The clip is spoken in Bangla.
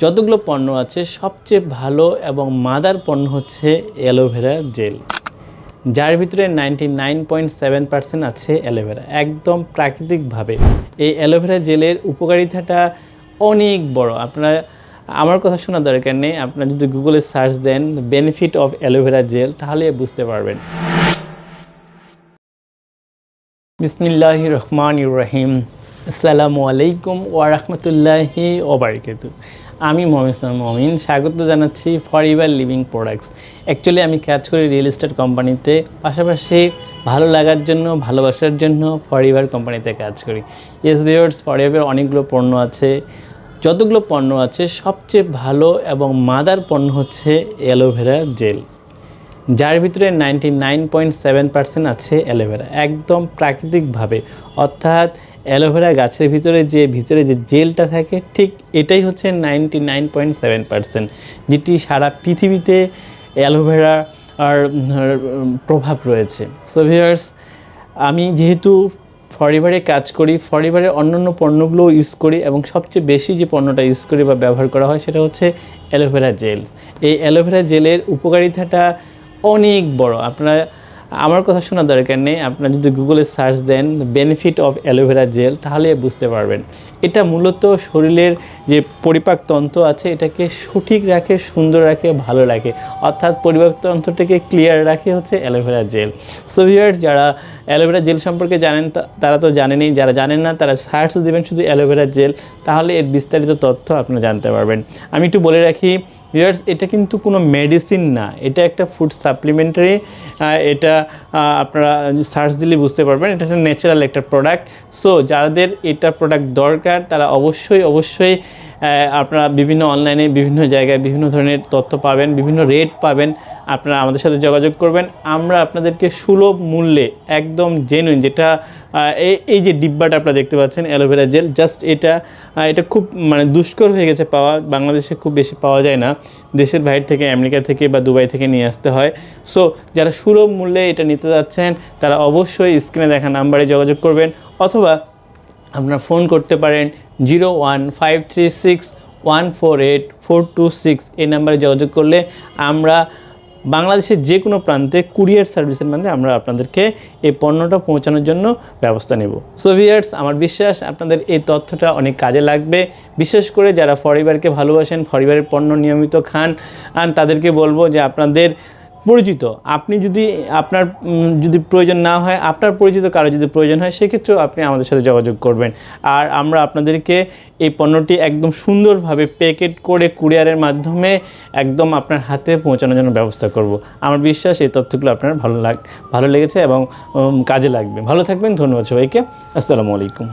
যতগুলো পণ্য আছে, সবচেয়ে ভালো এবং মাদার পণ্য হচ্ছে অ্যালোভেরা জেল। যার ভিতরে নাইনটি আছে অ্যালোভেরা। একদম প্রাকৃতিকভাবে। এই অ্যালোভেরা জেলের উপকারিতাটা অনেক বড়। আপনারা, আমার কথা শোনা দরকার নেই। আপনারা যদি গুগলে search then benefit of aloe vera gel, তাহলে বুঝতে পারবেন। বিসমিল্লাহ রহমান রহিম। আসসালামু আলাইকুম ওয়া রাহমাতুল্লাহি ওবারকাত। আমি ইসলাম মমিন, স্বাগত জানাচ্ছি ফরিভার লিভিং প্রোডাক্টস অ্যাকচুয়ালি আমি কাজ করি রিয়েল এস্টেট কোম্পানিতে পাশাপাশি ভালো লাগার জন্য, ভালোবাসার জন্য ফরিভার কোম্পানিতে কাজ করি। এস বিয়ার্স ফরিভার অনেকগুলো পণ্য আছে। যতগুলো পণ্য আছে, সবচেয়ে ভালো এবং মাদার পণ্য হচ্ছে অ্যালোভেরা জেল যার ভিতরে ninety nine point seven percent আছে অ্যালোভেরা। একদম প্রাকৃতিকভাবে, অর্থাৎ অ্যালোভেরা গাছের ভিতরে যে ভিতরে যে জেলটা থাকে, ঠিক এটাই হচ্ছে ninety nine point seven percent যেটি সারা পৃথিবীতে অ্যালোভেরা আর প্রভাব রয়েছে। সো ভিউয়ার্স আমি যেহেতু ফরিভারে কাজ করি ফরিভারের অন্যান্য পণ্যগুলোও ইউজ করি এবং সবচেয়ে বেশি যে পণ্যটা ইউজ করি বা ব্যবহার করা হয়, সেটা হচ্ছে অ্যালোভেরা জেল এই অ্যালোভেরা জেলের উপকারিতাটা অনেক বড়। আপনার, আমার কথা শোনা দরকার নেই। আপনারা যদি গুগলে search then benefit of aloe vera gel তাহলে বুঝতে পারবেন। এটা মূলত শরীরের যে পরিপাক তন্ত্র আছে, এটাকে সঠিক রাখে, সুন্দর রাখে, ভালো রাখে। অর্থাৎ পরিপাক তন্ত্রটাকে ক্লিয়ার রাখে হচ্ছে aloe vera gel so viewers যারা অ্যালোভেরা জেল সম্পর্কে জানেন তারা তো জানেনই। যারা জানেন না, তারা সার্চ দেবেন শুধু অ্যালোভেরা জেল তাহলে এর বিস্তারিত তথ্য আপনারা জানতে পারবেন। আমি একটু বলে রাখি ভিউয়ার্স এটা কিন্তু কোনো মেডিসিন না। এটা একটা ফুড সাপ্লিমেন্টারি এটা আপনারা সার্চ দিলে বুঝতে পারবেন। এটা একটা ন্যাচারাল একটা প্রোডাক্ট সো যাদের এটা প্রোডাক্ট দরকার, তারা অবশ্যই অবশ্যই আপনারা বিভিন্ন অনলাইনে বিভিন্ন জায়গায় বিভিন্ন ধরনের তথ্য পাবেন, বিভিন্ন রেট পাবেন। আপনারা আমাদের সাথে যোগাযোগ করবেন। আমরা আপনাদেরকে সুলভ মূল্যে একদম জেনুইন যেটা এই যে ডিব্বাটা আপনারা দেখতে পাচ্ছেন, অ্যালোভেরা জেল জাস্ট এটা এটা খুব মানে দুষ্কর হয়ে গেছে পাওয়া, বাংলাদেশে খুব বেশি পাওয়া যায় না। দেশের বাইরে থেকে, আমেরিকা থেকে বা দুবাই থেকে নিয়ে আসতে হয়। সো যারা সুলভ মূল্যে এটা নিতে যাচ্ছেন, তারা অবশ্যই স্ক্রিনে দেখা নাম্বারে যোগাযোগ করবেন, অথবা আপনারা ফোন করতে পারেন zero one five three six one four eight four two six এই নাম্বারে যোগাযোগ করলে আমরা বাংলাদেশের যে কোনো প্রান্তে কুরিয়ার সার্ভিসের মাধ্যমে আমরা আপনাদেরকে এই পণ্যটা পৌঁছানোর জন্য ব্যবস্থা নেব। সো ভিয়ার্স আমার বিশ্বাস আপনাদের এই তথ্যটা অনেক কাজে লাগবে। বিশেষ করে যারা ফরিবারকে ভালোবাসেন ফরিবারের পণ্য নিয়মিত খান, আর তাদেরকে বলব যে আপনাদের পরিচিত। আপনি যদি আপনার যদি প্রয়োজন না হয়, আপনার পরিচিত কারও যদি প্রয়োজন হয়, সেক্ষেত্রেও আপনি আমাদের সাথে যোগাযোগ করবেন। আর আমরা আপনাদেরকে এই পণ্যটি একদম সুন্দরভাবে প্যাকেট করে কুরিয়ারের মাধ্যমে একদম আপনার হাতে পৌঁছানোর জন্য ব্যবস্থা করব। আমার বিশ্বাস এই তথ্যগুলো আপনার ভালো লাগ, ভালো লেগেছে এবং কাজে লাগবে। ভালো থাকবেন, ধন্যবাদ সবাইকে। আসসালামু আলাইকুম।